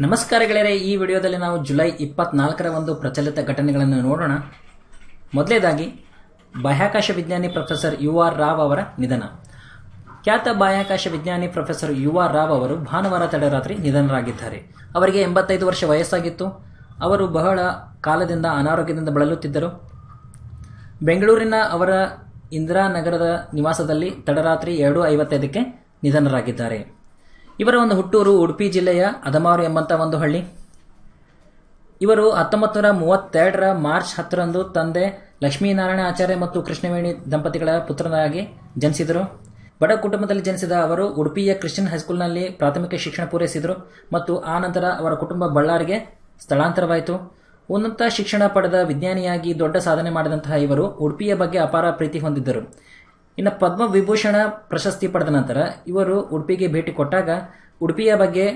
ನಮಸ್ಕಾರ ಗೆಳೆಯರೆ, ಈ ವಿಡಿಯೋದಲ್ಲಿ ನಾವು ಜುಲೈ ಇಪ್ಪತ್ನಾಲ್ಕರ ಒಂದು ಪ್ರಚಲಿತ ಘಟನೆಗಳನ್ನು ನೋಡೋಣ. ಮೊದಲೇದಾಗಿ, ಬಾಹ್ಯಾಕಾಶ ವಿಜ್ಞಾನಿ ಪ್ರೊಫೆಸರ್ ಯು ಆರ್ ರಾವ್ ಅವರ ನಿಧನ. ಖ್ಯಾತ ಬಾಹ್ಯಾಕಾಶ ವಿಜ್ಞಾನಿ ಪ್ರೊಫೆಸರ್ ಯು ಆರ್ ರಾವ್ ಅವರು ಭಾನುವಾರ ತಡರಾತ್ರಿ ನಿಧನರಾಗಿದ್ದಾರೆ. ಅವರಿಗೆ ಎಂಬತ್ತೈದು ವರ್ಷ ವಯಸ್ಸಾಗಿತ್ತು. ಅವರು ಬಹಳ ಕಾಲದಿಂದ ಅನಾರೋಗ್ಯದಿಂದ ಬಳಲುತ್ತಿದ್ದರು. ಬೆಂಗಳೂರಿನ ಅವರ ಇಂದಿರಾನಗರದ ನಿವಾಸದಲ್ಲಿ ತಡರಾತ್ರಿ ಎರಡು ಐವತ್ತೈದಕ್ಕೆ ನಿಧನರಾಗಿದ್ದಾರೆ. ಇವರ ಒಂದು ಹುಟ್ಟೂರು ಉಡುಪಿ ಜಿಲ್ಲೆಯ ಅದಮಾರು ಎಂಬಂತ ಒಂದು ಹಳ್ಳಿ. ಇವರು ಹತ್ತೊಂಬತ್ತು ನೂರ ಮೂವತ್ತೆರಡರ ಮಾರ್ಚ್ ಹತ್ತರಂದು ತಂದೆ ಲಕ್ಷ್ಮೀನಾರಾಯಣ ಆಚಾರ್ಯ ಮತ್ತು ಕೃಷ್ಣವೇಣಿ ದಂಪತಿಗಳ ಪುತ್ರನಾಗಿ ಜನಿಸಿದರು. ಬಡ ಕುಟುಂಬದಲ್ಲಿ ಜನಿಸಿದ ಅವರು ಉಡುಪಿಯ ಕ್ರಿಶ್ಚಿಯನ್ ಹೈಸ್ಕೂಲ್ನಲ್ಲಿ ಪ್ರಾಥಮಿಕ ಶಿಕ್ಷಣ ಪೂರೈಸಿದರು ಮತ್ತು ಆ ನಂತರ ಅವರ ಕುಟುಂಬ ಬಳ್ಳಾರಿಗೆ ಸ್ಥಳಾಂತರವಾಯಿತು. ಉನ್ನತ ಶಿಕ್ಷಣ ಪಡೆದ ವಿಜ್ಞಾನಿಯಾಗಿ ದೊಡ್ಡ ಸಾಧನೆ ಮಾಡಿದಂತಹ ಇವರು ಉಡುಪಿಯ ಬಗ್ಗೆ ಅಪಾರ ಪ್ರೀತಿ ಹೊಂದಿದ್ದರು. ಇನ್ನು ಪದ್ಮವಿಭೂಷಣ ಪ್ರಶಸ್ತಿ ಪಡೆದ ನಂತರ ಇವರು ಉಡುಪಿಗೆ ಭೇಟಿ ಕೊಟ್ಟಾಗ ಉಡುಪಿಯ ಬಗ್ಗೆ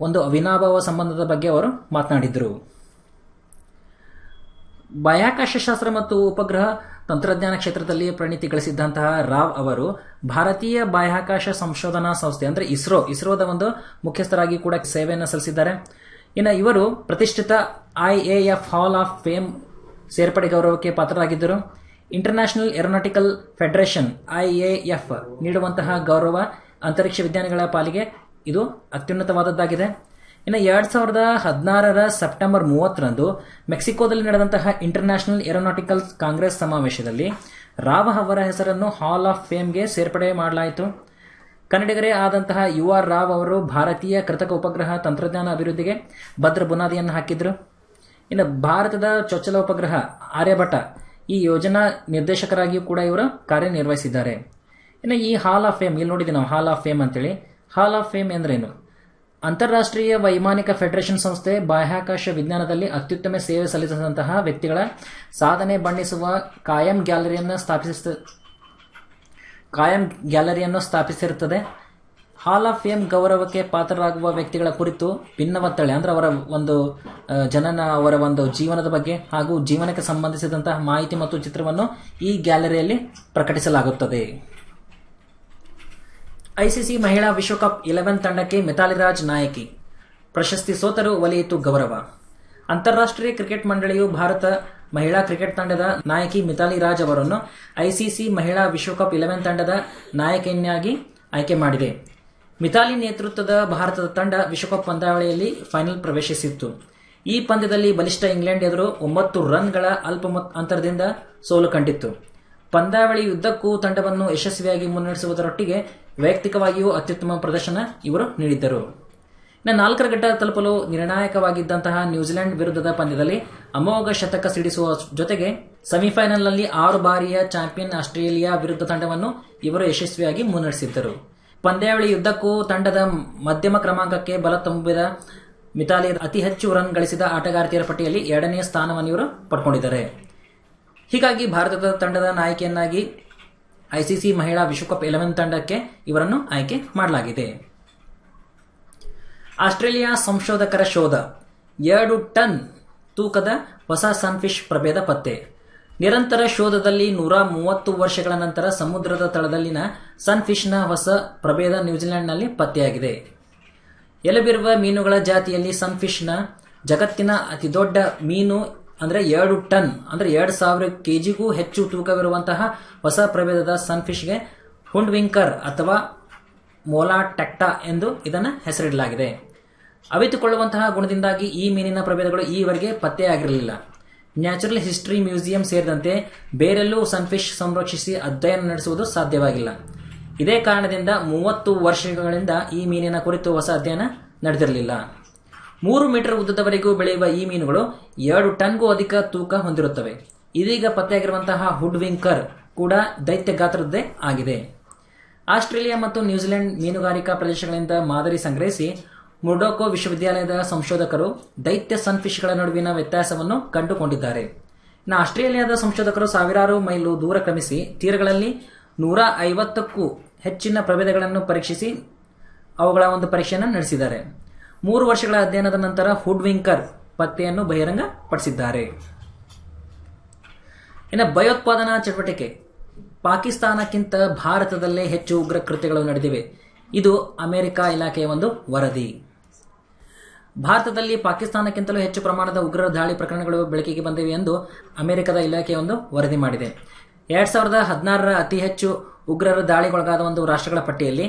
ಒಂದು ಅವಿನಾಭಾವ ಸಂಬಂಧದ ಬಗ್ಗೆ ಅವರು ಮಾತನಾಡಿದರು. ಬಾಹ್ಯಾಕಾಶ ಶಾಸ್ತ್ರ ಮತ್ತು ಉಪಗ್ರಹ ತಂತ್ರಜ್ಞಾನ ಕ್ಷೇತ್ರದಲ್ಲಿ ಪ್ರಣಿತಿ ಗಳಿಸಿದ್ದಂತಹ ರಾವ್ ಅವರು ಭಾರತೀಯ ಬಾಹ್ಯಾಕಾಶ ಸಂಶೋಧನಾ ಸಂಸ್ಥೆ, ಅಂದ್ರೆ ಇಸ್ರೋ, ಇಸ್ರೋದ ಒಂದು ಮುಖ್ಯಸ್ಥರಾಗಿ ಕೂಡ ಸೇವೆಯನ್ನು ಸಲ್ಲಿಸಿದ್ದಾರೆ. ಇನ್ನು ಇವರು ಪ್ರತಿಷ್ಠಿತ ಐಎಎಫ್ ಹಾಲ್ ಆಫ್ ಫೇಮ್ ಸೇರ್ಪಡೆ ಗೌರವಕ್ಕೆ ಪಾತ್ರರಾಗಿದ್ದರು. ಇಂಟರ್ನ್ಯಾಷನಲ್ ಏರೋನಾಟಿಕಲ್ ಫೆಡರೇಷನ್ ಐಎಎಫ್ ನೀಡುವಂತಹ ಗೌರವ ಅಂತರಿಕ್ಷ ವಿಜ್ಞಾನಿಗಳ ಪಾಲಿಗೆ ಇದು ಅತ್ಯುನ್ನತವಾದದ್ದಾಗಿದೆ. ಇನ್ನು ಎರಡ್ ಸಾವಿರದ ಹದಿನಾರರ ಸೆಪ್ಟೆಂಬರ್ ಮೂವತ್ತರಂದು ಮೆಕ್ಸಿಕೋದಲ್ಲಿ ನಡೆದಂತಹ ಇಂಟರ್ನ್ಯಾಷನಲ್ ಏರೋನಾಟಿಕಲ್ ಕಾಂಗ್ರೆಸ್ ಸಮಾವೇಶದಲ್ಲಿ ರಾವ್ ಅವರ ಹೆಸರನ್ನು ಹಾಲ್ ಆಫ್ ಫೇಮ್ಗೆ ಸೇರ್ಪಡೆ ಮಾಡಲಾಯಿತು. ಕನ್ನಡಿಗರೇ ಆದಂತಹ ಯು ಆರ್ ರಾವ್ ಅವರು ಭಾರತೀಯ ಕೃತಕ ಉಪಗ್ರಹ ತಂತ್ರಜ್ಞಾನ ಅಭಿವೃದ್ಧಿಗೆ ಭದ್ರ ಬುನಾದಿಯನ್ನು ಹಾಕಿದ್ರು. ಇನ್ನು ಭಾರತದ ಚೊಚ್ಚಲ ಉಪಗ್ರಹ ಆರ್ಯಭಟ ಈ ಯೋಜನಾ ನಿರ್ದೇಶಕರಾಗಿಯೂ ಕೂಡ ಇವರು ಕಾರ್ಯನಿರ್ವಹಿಸಿದ್ದಾರೆ. ಇನ್ನು ಈ ಹಾಲ್ ಆಫ್ ಫೇಮ್ ಇಲ್ಲಿ ನೋಡಿದ್ದೀವಿ ನಾವು ಹಾಲ್ ಆಫ್ ಫೇಮ್ ಅಂತೇಳಿ. ಹಾಲ್ ಆಫ್ ಫೇಮ್ ಎಂದ್ರೇನು? ಅಂತಾರಾಷ್ಟ್ರೀಯ ವೈಮಾನಿಕ ಫೆಡರೇಷನ್ ಸಂಸ್ಥೆ ಬಾಹ್ಯಾಕಾಶ ವಿಜ್ಞಾನದಲ್ಲಿ ಅತ್ಯುತ್ತಮ ಸೇವೆ ಸಲ್ಲಿಸಿದಂತಹ ವ್ಯಕ್ತಿಗಳ ಸಾಧನೆ ಬಣ್ಣಿಸುವ ಕಾಯಂ ಗ್ಯಾಲರಿಯನ್ನು ಸ್ಥಾಪಿಸ ಕಾಯಂ ಗ್ಯಾಲರಿಯನ್ನು ಸ್ಥಾಪಿಸಿರುತ್ತದೆ. ಹಾಲ್ ಆಫ್ ಫೇಮ್ ಗೌರವಕ್ಕೆ ಪಾತ್ರರಾಗುವ ವ್ಯಕ್ತಿಗಳ ಕುರಿತು ಭಿನ್ನವತ್ತಳೆ ಅಂದ್ರೆ ಅವರ ಒಂದು ಜನನ, ಅವರ ಒಂದು ಜೀವನದ ಬಗ್ಗೆ ಹಾಗೂ ಜೀವನಕ್ಕೆ ಸಂಬಂಧಿಸಿದಂತಹ ಮಾಹಿತಿ ಮತ್ತು ಚಿತ್ರವನ್ನು ಈ ಗ್ಯಾಲರಿಯಲ್ಲಿ ಪ್ರಕಟಿಸಲಾಗುತ್ತದೆ. ಐಸಿಸಿ ಮಹಿಳಾ ವಿಶ್ವಕಪ್ ಇಲೆವೆನ್ ತಂಡಕ್ಕೆ ಮಿಥಾಲಿ ರಾಜ್ ನಾಯಕಿ. ಪ್ರಶಸ್ತಿ ಸೋತರು ಒಲಿಯಿತು ಗೌರವ. ಅಂತಾರಾಷ್ಟ್ರೀಯ ಕ್ರಿಕೆಟ್ ಮಂಡಳಿಯು ಭಾರತ ಮಹಿಳಾ ಕ್ರಿಕೆಟ್ ತಂಡದ ನಾಯಕಿ ಮಿಥಾಲಿ ರಾಜ್ ಅವರನ್ನು ಐಸಿಸಿ ಮಹಿಳಾ ವಿಶ್ವಕಪ್ ಇಲೆವೆನ್ ತಂಡದ ನಾಯಕಿಯನ್ನಾಗಿ ಆಯ್ಕೆ ಮಾಡಿದೆ. ಮಿತಾಲಿ ನೇತೃತ್ವದ ಭಾರತದ ತಂಡ ವಿಶ್ವಕಪ್ ಪಂದ್ಯಾವಳಿಯಲ್ಲಿ ಫೈನಲ್ ಪ್ರವೇಶಿಸಿತ್ತು. ಈ ಪಂದ್ಯದಲ್ಲಿ ಬಲಿಷ್ಠ ಇಂಗ್ಲೆಂಡ್ ಎದುರು ಒಂಬತ್ತು ರನ್ಗಳ ಅಲ್ಪ ಅಂತರದಿಂದ ಸೋಲು ಕಂಡಿತ್ತು. ಪಂದ್ಯಾವಳಿ ಯುದ್ಧಕ್ಕೂ ತಂಡವನ್ನು ಯಶಸ್ವಿಯಾಗಿ ಮುನ್ನಡೆಸುವುದರೊಟ್ಟಿಗೆ ವೈಯಕ್ತಿಕವಾಗಿಯೂ ಅತ್ಯುತ್ತಮ ಪ್ರದರ್ಶನ ಇವರು ನೀಡಿದ್ದರು. ಇನ್ನು ನಾಲ್ಕರ ಘಟ್ಟ ತಲುಪಲು ನಿರ್ಣಾಯಕವಾಗಿದ್ದಂತಹ ನ್ಯೂಜಿಲೆಂಡ್ ವಿರುದ್ಧದ ಪಂದ್ಯದಲ್ಲಿ ಅಮೋಘ ಶತಕ ಸಿಡಿಸುವ ಜೊತೆಗೆ ಸೆಮಿಫೈನಲ್ನಲ್ಲಿ ಆರು ಬಾರಿಯ ಚಾಂಪಿಯನ್ ಆಸ್ಟ್ರೇಲಿಯಾ ವಿರುದ್ಧ ತಂಡವನ್ನು ಇವರು ಯಶಸ್ವಿಯಾಗಿ ಮುನ್ನಡೆಸಿದ್ದರು. ಪಂದ್ಯಾವಳಿ ಯುದ್ಧಕ್ಕೂ ತಂಡದ ಮಧ್ಯಮ ಕ್ರಮಾಂಕಕ್ಕೆ ಬಲ ತುಂಬಿದ ಮಿತಾಲಿ ಅತಿ ಹೆಚ್ಚು ರನ್ ಗಳಿಸಿದ ಆಟಗಾರ್ತಿಯರ ಪಟ್ಟಿಯಲ್ಲಿ ಎರಡನೆಯ ಸ್ಥಾನವನ್ನು ಇವರು ಪಡ್ಕೊಂಡಿದ್ದಾರೆ. ಹೀಗಾಗಿ ಭಾರತದ ತಂಡದ ನಾಯಕಿಯನ್ನಾಗಿ ಐಸಿಸಿ ಮಹಿಳಾ ವಿಶ್ವಕಪ್ ಎಲೆವೆನ್ ತಂಡಕ್ಕೆ ಇವರನ್ನು ಆಯ್ಕೆ ಮಾಡಲಾಗಿದೆ. ಆಸ್ಟ್ರೇಲಿಯಾ ಸಂಶೋಧಕರ ಶೋಧ. ಎರಡು ಟನ್ ತೂಕದ ಹೊಸ ಸನ್ಫಿಶ್ ಪ್ರಭೇದ ಪತ್ತೆ. ನಿರಂತರ ಶೋಧದಲ್ಲಿ ನೂರ ಮೂವತ್ತು ವರ್ಷಗಳ ನಂತರ ಸಮುದ್ರದ ತಳದಲ್ಲಿನ ಸನ್ಫಿಶ್ನ ಹೊಸ ಪ್ರಭೇದ ನ್ಯೂಜಿಲೆಂಡ್ನಲ್ಲಿ ಪತ್ತೆಯಾಗಿದೆ. ಎಲೆಬಿರುವ ಮೀನುಗಳ ಜಾತಿಯಲ್ಲಿ ಸನ್ಫಿಶ್ನ ಜಗತ್ತಿನ ಅತಿದೊಡ್ಡ ಮೀನು ಅಂದ್ರೆ ಎರಡು ಟನ್, ಅಂದ್ರೆ ಎರಡು ಸಾವಿರ ಕೆಜಿಗೂ ಹೆಚ್ಚು ತೂಕವಿರುವಂತಹ ಹೊಸ ಪ್ರಭೇದದ ಸನ್ಫಿಶ್ಗೆ ಹುಂಡ್ವಿಂಕರ್ ಅಥವಾ ಮೋಲಾ ಟೆಕ್ಟಾ ಎಂದು ಇದನ್ನು ಹೆಸರಿಡಲಾಗಿದೆ. ಅವಿತುಕೊಳ್ಳುವಂತಹ ಗುಣದಿಂದಾಗಿ ಈ ಮೀನಿನ ಪ್ರಭೇದಗಳು ಈವರೆಗೆ ಪತ್ತೆಯಾಗಿರಲಿಲ್ಲ. ನ್ಯಾಚುರಲ್ ಹಿಸ್ಟ್ರಿ ಮ್ಯೂಸಿಯಂ ಸೇರಿದಂತೆ ಬೇರೆಲ್ಲೂ ಸನ್ಫಿಶ್ ಸಂರಕ್ಷಿಸಿ ಅಧ್ಯಯನ ನಡೆಸುವುದು ಸಾಧ್ಯವಾಗಿಲ್ಲ. ಇದೇ ಕಾರಣದಿಂದ ಮೂವತ್ತು ವರ್ಷಗಳಿಂದ ಈ ಮೀನಿನ ಕುರಿತು ಹೊಸ ಅಧ್ಯಯನ ನಡೆದಿರಲಿಲ್ಲ. ಮೂರು ಮೀಟರ್ ಉದ್ದದವರೆಗೂ ಬೆಳೆಯುವ ಈ ಮೀನುಗಳು ಎರಡು ಟನ್ಗೂ ಅಧಿಕ ತೂಕ ಹೊಂದಿರುತ್ತವೆ. ಇದೀಗ ಪತ್ತೆಯಾಗಿರುವಂತಹ ಹುಡ್ವಿಂಕರ್ ಕೂಡ ದೈತ್ಯ ಗಾತ್ರದ್ದೇ ಆಗಿದೆ. ಆಸ್ಟ್ರೇಲಿಯಾ ಮತ್ತು ನ್ಯೂಜಿಲೆಂಡ್ ಮೀನುಗಾರಿಕಾ ಪ್ರದೇಶಗಳಿಂದ ಮಾದರಿ ಸಂಗ್ರಹಿಸಿ ಮುರ್ಡೋಕೋ ವಿಶ್ವವಿದ್ಯಾಲಯದ ಸಂಶೋಧಕರು ದೈತ್ಯ ಸನ್ಫಿಶ್ಗಳ ನಡುವಿನ ವ್ಯತ್ಯಾಸವನ್ನು ಕಂಡುಕೊಂಡಿದ್ದಾರೆ. ಇನ್ನು ಆಸ್ಟ್ರೇಲಿಯಾದ ಸಂಶೋಧಕರು ಸಾವಿರಾರು ಮೈಲು ದೂರ ಕ್ರಮಿಸಿ ತೀರಗಳಲ್ಲಿ ನೂರ ಐವತ್ತಕ್ಕೂ ಹೆಚ್ಚಿನ ಪ್ರಭೇದಗಳನ್ನು ಪರೀಕ್ಷಿಸಿ ಅವುಗಳ ಒಂದು ಪರೀಕ್ಷೆಯನ್ನು ನಡೆಸಿದ್ದಾರೆ. ಮೂರು ವರ್ಷಗಳ ಅಧ್ಯಯನದ ನಂತರ ಹುಡ್ವಿಂಕರ್ ಪತ್ತೆಯನ್ನು ಬಹಿರಂಗಪಡಿಸಿದ್ದಾರೆ. ಇನ್ನು ಭಯೋತ್ಪಾದನಾ ಚಟುವಟಿಕೆ. ಪಾಕಿಸ್ತಾನಕ್ಕಿಂತ ಭಾರತದಲ್ಲೇ ಹೆಚ್ಚು ಉಗ್ರ ಕೃತ್ಯಗಳು ನಡೆದಿವೆ. ಇದು ಅಮೆರಿಕ ಇಲಾಖೆಯ ಒಂದು ವರದಿ. ಭಾರತದಲ್ಲಿ ಪಾಕಿಸ್ತಾನಕ್ಕಿಂತಲೂ ಹೆಚ್ಚು ಪ್ರಮಾಣದ ಉಗ್ರರ ದಾಳಿ ಪ್ರಕರಣಗಳು ಬೆಳಕಿಗೆ ಬಂದಿವೆ ಎಂದು ಅಮೆರಿಕದ ಇಲಾಖೆಯೊಂದು ವರದಿ ಮಾಡಿದೆ. ಎರಡ್ ಸಾವಿರದ ಹದಿನಾರರ ಅತಿ ಹೆಚ್ಚು ಉಗ್ರರ ದಾಳಿಗೊಳಗಾದ ಒಂದು ರಾಷ್ಟ್ರಗಳ ಪಟ್ಟಿಯಲ್ಲಿ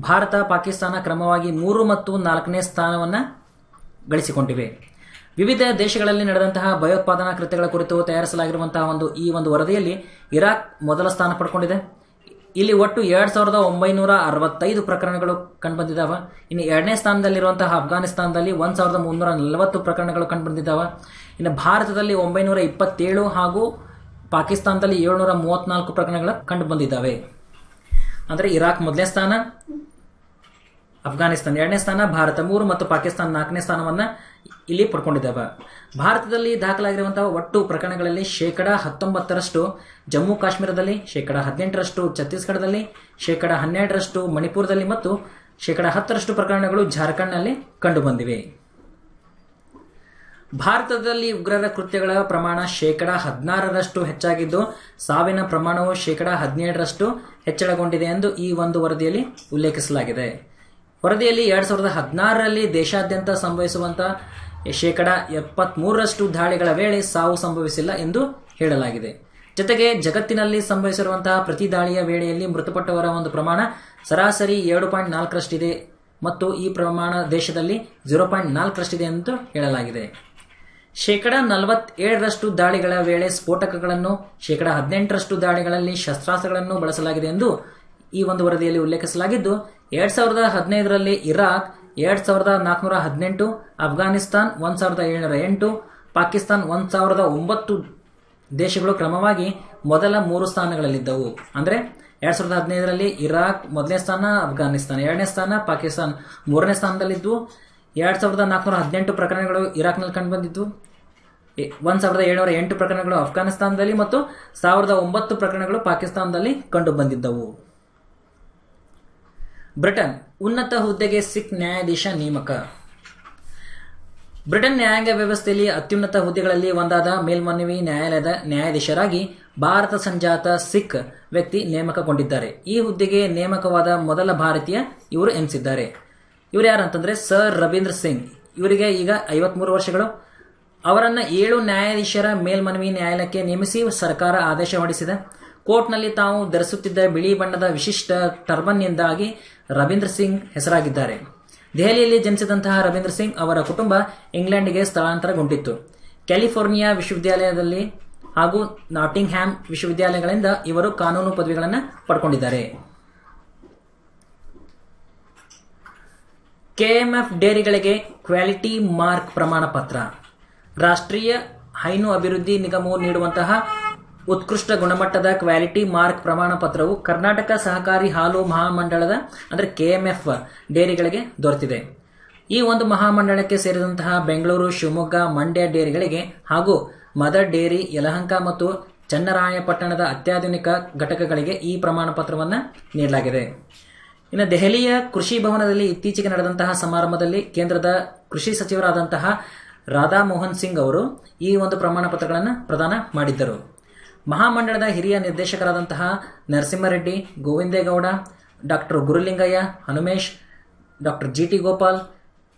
ಭಾರತ, ಪಾಕಿಸ್ತಾನ ಕ್ರಮವಾಗಿ ಮೂರು ಮತ್ತು ನಾಲ್ಕನೇ ಸ್ಥಾನವನ್ನು ಗಳಿಸಿಕೊಂಡಿವೆ. ವಿವಿಧ ದೇಶಗಳಲ್ಲಿ ನಡೆದಂತಹ ಭಯೋತ್ಪಾದನಾ ಕೃತ್ಯಗಳ ಕುರಿತು ತಯಾರಿಸಲಾಗಿರುವಂತಹ ಒಂದು ಈ ಒಂದು ವರದಿಯಲ್ಲಿ ಇರಾಕ್ ಮೊದಲ ಸ್ಥಾನ ಪಡ್ಕೊಂಡಿದೆ. ಇಲ್ಲಿ ಒಟ್ಟು ಎರಡ್ ಸಾವಿರದ ಒಂಬೈನೂರ ಅರವತ್ತೈದು ಪ್ರಕರಣಗಳು ಕಂಡುಬಂದಿದ್ದಾವೆ. ಇನ್ನು ಎರಡನೇ ಸ್ಥಾನದಲ್ಲಿರುವಂತಹ ಅಫ್ಘಾನಿಸ್ತಾನದಲ್ಲಿ ಒಂದು ಸಾವಿರದ ಮುನ್ನೂರ ನಲವತ್ತು ಪ್ರಕರಣಗಳು ಕಂಡುಬಂದಿದ್ದಾವೆ. ಇನ್ನು ಭಾರತದಲ್ಲಿ ಒಂಬೈನೂರ ಇಪ್ಪತ್ತೇಳು ಹಾಗೂ ಪಾಕಿಸ್ತಾನದಲ್ಲಿ ಏಳ್ನೂರ ಮೂವತ್ನಾಲ್ಕು ಪ್ರಕರಣಗಳು ಕಂಡುಬಂದಿದ್ದಾವೆ. ಅಂದರೆ ಇರಾಕ್ ಮೊದಲನೇ ಸ್ಥಾನ, ಅಫ್ಘಾನಿಸ್ತಾನ ಎರಡನೇ ಸ್ಥಾನ, ಭಾರತ ಮೂರು ಮತ್ತು ಪಾಕಿಸ್ತಾನ ನಾಲ್ಕನೇ ಸ್ಥಾನವನ್ನ ಇಲ್ಲಿ ಪಡ್ಕೊಂಡಿದ್ದಾವೆ. ಭಾರತದಲ್ಲಿ ದಾಖಲಾಗಿರುವಂತಹ ಒಟ್ಟು ಪ್ರಕರಣಗಳಲ್ಲಿ ಶೇಕಡ ಹತ್ತೊಂಬತ್ತರಷ್ಟು ಜಮ್ಮು ಕಾಶ್ಮೀರದಲ್ಲಿ, ಶೇಕಡ ಹದಿನೆಂಟರಷ್ಟು ಛತ್ತೀಸ್ಗಢದಲ್ಲಿ, ಶೇಕಡ ಹನ್ನೆರಡರಷ್ಟು ಮಣಿಪುರದಲ್ಲಿ ಮತ್ತು ಶೇಕಡ ಹತ್ತರಷ್ಟು ಪ್ರಕರಣಗಳು ಜಾರ್ಖಂಡ್ನಲ್ಲಿ ಕಂಡುಬಂದಿವೆ. ಭಾರತದಲ್ಲಿ ಉಗ್ರರ ಕೃತ್ಯಗಳ ಪ್ರಮಾಣ ಶೇಕಡ ಹದಿನಾರರಷ್ಟು ಹೆಚ್ಚಾಗಿದ್ದು, ಸಾವಿನ ಪ್ರಮಾಣವು ಶೇಕಡ ಹದಿನೇಳರಷ್ಟು ಹೆಚ್ಚಳಗೊಂಡಿದೆ ಎಂದು ಈ ಒಂದು ವರದಿಯಲ್ಲಿ ಉಲ್ಲೇಖಿಸಲಾಗಿದೆ. ವರದಿಯಲ್ಲಿ ಎರಡ್ ಸಾವಿರದ ಹದಿನಾರರಲ್ಲಿ ದೇಶಾದ್ಯಂತ ಸಂಭವಿಸುವಂತಹ ಶೇಕಡ ಎಪ್ಪತ್ಮೂರರಷ್ಟು ದಾಳಿಗಳ ವೇಳೆ ಸಾವು ಸಂಭವಿಸಿಲ್ಲ ಎಂದು ಹೇಳಲಾಗಿದೆ. ಜೊತೆಗೆ ಜಗತ್ತಿನಲ್ಲಿ ಸಂಭವಿಸಿರುವಂತಹ ಪ್ರತಿ ದಾಳಿಯ ವೇಳೆಯಲ್ಲಿ ಮೃತಪಟ್ಟವರ ಒಂದು ಪ್ರಮಾಣ ಸರಾಸರಿ ಎರಡು ಪಾಯಿಂಟ್ ನಾಲ್ಕರಷ್ಟಿದೆ ಮತ್ತು ಈ ಪ್ರಮಾಣ ದೇಶದಲ್ಲಿ ಜೀರೋ ಪಾಯಿಂಟ್ ನಾಲ್ಕರಷ್ಟಿದೆ ಎಂದು ಹೇಳಲಾಗಿದೆ. ಶೇಕಡ ನಲವತ್ತೇಳರಷ್ಟು ದಾಳಿಗಳ ವೇಳೆ ಸ್ಫೋಟಕಗಳನ್ನು, ಶೇಕಡ ಹದಿನೆಂಟರಷ್ಟು ದಾಳಿಗಳಲ್ಲಿ ಶಸ್ತ್ರಾಸ್ತ್ರಗಳನ್ನು ಬಳಸಲಾಗಿದೆ ಎಂದು ಈ ಒಂದು ವರದಿಯಲ್ಲಿ ಉಲ್ಲೇಖಿಸಲಾಗಿದ್ದು, ಎರಡ್ ಸಾವಿರದ ಹದಿನೈದರಲ್ಲಿ ಇರಾಕ್, ಎರಡ್ ಸಾವಿರದ ನಾಲ್ಕುನೂರ ಹದಿನೆಂಟು ಅಫ್ಘಾನಿಸ್ತಾನ್ ಒಂದ್ ಸಾವಿರದ ಏಳುನೂರ ಎಂಟು, ಪಾಕಿಸ್ತಾನ್ ಒಂದ್ ಸಾವಿರದ ಒಂಬತ್ತು ದೇಶಗಳು ಕ್ರಮವಾಗಿ ಮೊದಲ ಮೂರು ಸ್ಥಾನಗಳಲ್ಲಿದ್ದವು. ಅಂದ್ರೆ, ಎರಡ್ ಸಾವಿರದ ಹದಿನೈದರಲ್ಲಿ ಇರಾಕ್ ಮೊದಲನೇ ಸ್ಥಾನ ಅಫ್ಘಾನಿಸ್ತಾನ ಎರಡನೇ ಸ್ಥಾನ, ಪಾಕಿಸ್ತಾನ್ ಮೂರನೇ ಸ್ಥಾನದಲ್ಲಿದ್ದು, ಎರಡ್ ಸಾವಿರದ ನಾಲ್ಕುನೂರ ಹದಿನೆಂಟು ಪ್ರಕರಣಗಳು ಇರಾಕ್ನಲ್ಲಿ ಕಂಡುಬಂದಿದ್ದು ಒಂದ್ ಸಾವಿರದ ಏಳುನೂರ ಎಂಟು ಪ್ರಕರಣಗಳು ಅಫ್ಘಾನಿಸ್ತಾನದಲ್ಲಿ ಮತ್ತು ಸಾವಿರದ ಒಂಬತ್ತು ಪ್ರಕರಣಗಳು ಪಾಕಿಸ್ತಾನದಲ್ಲಿ ಕಂಡುಬಂದಿದ್ದವು. ಬ್ರಿಟನ್ ಉನ್ನತ ಹುದ್ದೆಗೆ ಸಿಖ್ ನ್ಯಾಯಾಧೀಶ ನೇಮಕ. ಬ್ರಿಟನ್ ನ್ಯಾಯಾಂಗ ವ್ಯವಸ್ಥೆಯಲ್ಲಿ ಅತ್ಯುನ್ನತ ಹುದ್ದೆಗಳಲ್ಲಿ ಒಂದಾದ ಮೇಲ್ಮನವಿ ನ್ಯಾಯಾಲಯದ ನ್ಯಾಯಾಧೀಶರಾಗಿ ಭಾರತ ಸಂಜಾತ ಸಿಖ್ ವ್ಯಕ್ತಿ ನೇಮಕಗೊಂಡಿದ್ದಾರೆ. ಈ ಹುದ್ದೆಗೆ ನೇಮಕವಾದ ಮೊದಲ ಭಾರತೀಯ ಇವರು ಎನಿಸಿದ್ದಾರೆ. ಇವರು ಯಾರಂತಂದ್ರೆ ಸರ್ ರವೀಂದ್ರ ಸಿಂಗ್. ಇವರಿಗೆ ಈಗ ಐವತ್ಮೂರು ವರ್ಷಗಳು. ಅವರನ್ನು ಏಳು ನ್ಯಾಯಾಧೀಶರ ಮೇಲ್ಮನವಿ ನ್ಯಾಯಾಲಯಕ್ಕೆ ನೇಮಿಸಿ ಸರ್ಕಾರ ಆದೇಶ ಹೊರಡಿಸಿದೆ. ಕೋರ್ಟ್ನಲ್ಲಿ ತಾವು ಧರಿಸುತ್ತಿದ್ದ ಬಿಳಿ ಬಣ್ಣದ ವಿಶಿಷ್ಟ ಟರ್ಬನ್ನಿಂದಾಗಿ ರವೀಂದ್ರ ಸಿಂಗ್ ಹೆಸರಾಗಿದ್ದಾರೆ. ದೆಹಲಿಯಲ್ಲಿ ಜನಿಸಿದಂತಹ ರವೀಂದ್ರ ಸಿಂಗ್ ಅವರ ಕುಟುಂಬ ಇಂಗ್ಲೆಂಡ್ಗೆ ಸ್ಥಳಾಂತರಗೊಂಡಿತ್ತು. ಕ್ಯಾಲಿಫೋರ್ನಿಯಾ ವಿಶ್ವವಿದ್ಯಾಲಯದಲ್ಲಿ ಹಾಗೂ ನಾಟಿಂಗ್ ಹ್ಯಾಮ್ ವಿಶ್ವವಿದ್ಯಾಲಯಗಳಿಂದ ಇವರು ಕಾನೂನು ಪದವಿಗಳನ್ನು ಪಡ್ಕೊಂಡಿದ್ದಾರೆ. ಕೆಎಂಎಫ್ ಡೇರಿಗಳಿಗೆ ಕ್ವಾಲಿಟಿ ಮಾರ್ಕ್ ಪ್ರಮಾಣ ಪತ್ರ ರಾಷ್ಟ್ರೀಯ ಹೈನು ಅಭಿವೃದ್ಧಿ ನಿಗಮವು ನೀಡುವಂತಹ ಉತ್ಕೃಷ್ಟ ಗುಣಮಟ್ಟದ ಕ್ವಾಲಿಟಿ ಮಾರ್ಕ್ ಪ್ರಮಾಣ ಪತ್ರವು ಕರ್ನಾಟಕ ಸಹಕಾರಿ ಹಾಲು ಮಹಾಮಂಡಳದ, ಅಂದರೆ ಕೆಎಂಎಫ್ ಡೇರಿಗಳಿಗೆ ದೊರೆತಿದೆ. ಈ ಒಂದು ಮಹಾಮಂಡಳಕ್ಕೆ ಸೇರಿದಂತಹ ಬೆಂಗಳೂರು, ಶಿವಮೊಗ್ಗ, ಮಂಡ್ಯ ಡೇರಿಗಳಿಗೆ ಹಾಗೂ ಮದರ್ ಡೇರಿ, ಯಲಹಂಕ ಮತ್ತು ಚನ್ನರಾಯಪಟ್ಟಣದ ಅತ್ಯಾಧುನಿಕ ಘಟಕಗಳಿಗೆ ಈ ಪ್ರಮಾಣ ಪತ್ರವನ್ನು ನೀಡಲಾಗಿದೆ. ಇನ್ನು ದೆಹಲಿಯ ಕೃಷಿ ಭವನದಲ್ಲಿ ಇತ್ತೀಚೆಗೆ ನಡೆದಂತಹ ಸಮಾರಂಭದಲ್ಲಿ ಕೇಂದ್ರದ ಕೃಷಿ ಸಚಿವರಾದಂತಹ ರಾಧಾ ಮೋಹನ್ ಸಿಂಗ್ ಅವರು ಈ ಒಂದು ಪ್ರಮಾಣ ಪತ್ರಗಳನ್ನು ಪ್ರದಾನ ಮಾಡಿದ್ದರು. ಮಹಾಮಂಡಳದ ಹಿರಿಯ ನಿರ್ದೇಶಕರಾದಂತಹ Narasimha Reddy, Govinde Gowda doctor Gurulingaiah, Hanumesh doctor G T Gopal,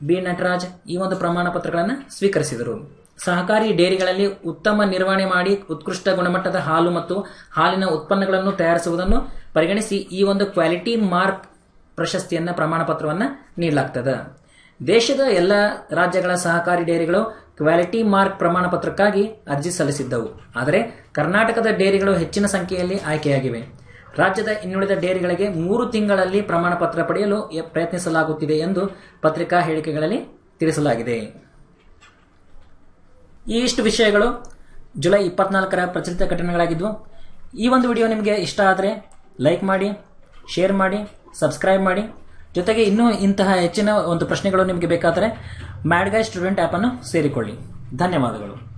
B. Nataraj ಈ ಒಂದು ಪ್ರಮಾಣ ಪತ್ರಗಳನ್ನು ಸ್ವೀಕರಿಸಿದರು. ಸಹಕಾರಿ ಡೇರಿಗಳಲ್ಲಿ ಉತ್ತಮ ನಿರ್ವಹಣೆ ಮಾಡಿ ಉತ್ಕೃಷ್ಟ ಗುಣಮಟ್ಟದ ಹಾಲು ಮತ್ತು ಹಾಲಿನ ಉತ್ಪನ್ನಗಳನ್ನು ತಯಾರಿಸುವುದನ್ನು ಪರಿಗಣಿಸಿ ಈ ಒಂದು ಕ್ವಾಲಿಟಿ ಮಾರ್ಕ್ ಪ್ರಶಸ್ತಿಯನ್ನ ಪ್ರಮಾಣ ಪತ್ರವನ್ನು ನೀಡಲಾಗ್ತದೆ. ದೇಶದ ಎಲ್ಲ ರಾಜ್ಯಗಳ ಸಹಕಾರಿ ಡೇರಿಗಳು ಕ್ವಾಲಿಟಿ ಮಾರ್ಕ್ ಪ್ರಮಾಣ ಪತ್ರಕ್ಕಾಗಿ ಅರ್ಜಿ ಸಲ್ಲಿಸಿದ್ದವು. ಆದರೆ ಕರ್ನಾಟಕದ ಡೇರಿಗಳು ಹೆಚ್ಚಿನ ಸಂಖ್ಯೆಯಲ್ಲಿ ಆಯ್ಕೆಯಾಗಿವೆ. ರಾಜ್ಯದ ಇನ್ನುಳಿದ ಡೇರಿಗಳಿಗೆ ಮೂರು ತಿಂಗಳಲ್ಲಿ ಪ್ರಮಾಣ ಪತ್ರ ಪಡೆಯಲು ಪ್ರಯತ್ನಿಸಲಾಗುತ್ತಿದೆ ಎಂದು ಪತ್ರಿಕಾ ಹೇಳಿಕೆಗಳಲ್ಲಿ ತಿಳಿಸಲಾಗಿದೆ. ಈ ಇಷ್ಟು ವಿಷಯಗಳು. ಜುಲೈ ಇಪ್ಪತ್ನಾಲ್ಕರ ಪ್ರಚಲಿತ ಘಟನೆಗಳಾಗಿದ್ವು. ಈ ಒಂದು ವಿಡಿಯೋ ನಿಮಗೆ ಇಷ್ಟ ಆದರೆ ಲೈಕ್ ಮಾಡಿ, ಶೇರ್ ಮಾಡಿ, ಸಬ್ಸ್ಕ್ರೈಬ್ ಮಾಡಿ. ಜೊತೆಗೆ ಇನ್ನೂ ಇಂತಹ ಹೆಚ್ಚಿನ ಒಂದು ಪ್ರಶ್ನೆಗಳು ನಿಮಗೆ ಬೇಕಾದರೆ ಮ್ಯಾಡ್ಗೈ ಸ್ಟೂಡೆಂಟ್ ಆ್ಯಪನ್ನು ಸೇರಿಕೊಳ್ಳಿ. ಧನ್ಯವಾದಗಳು.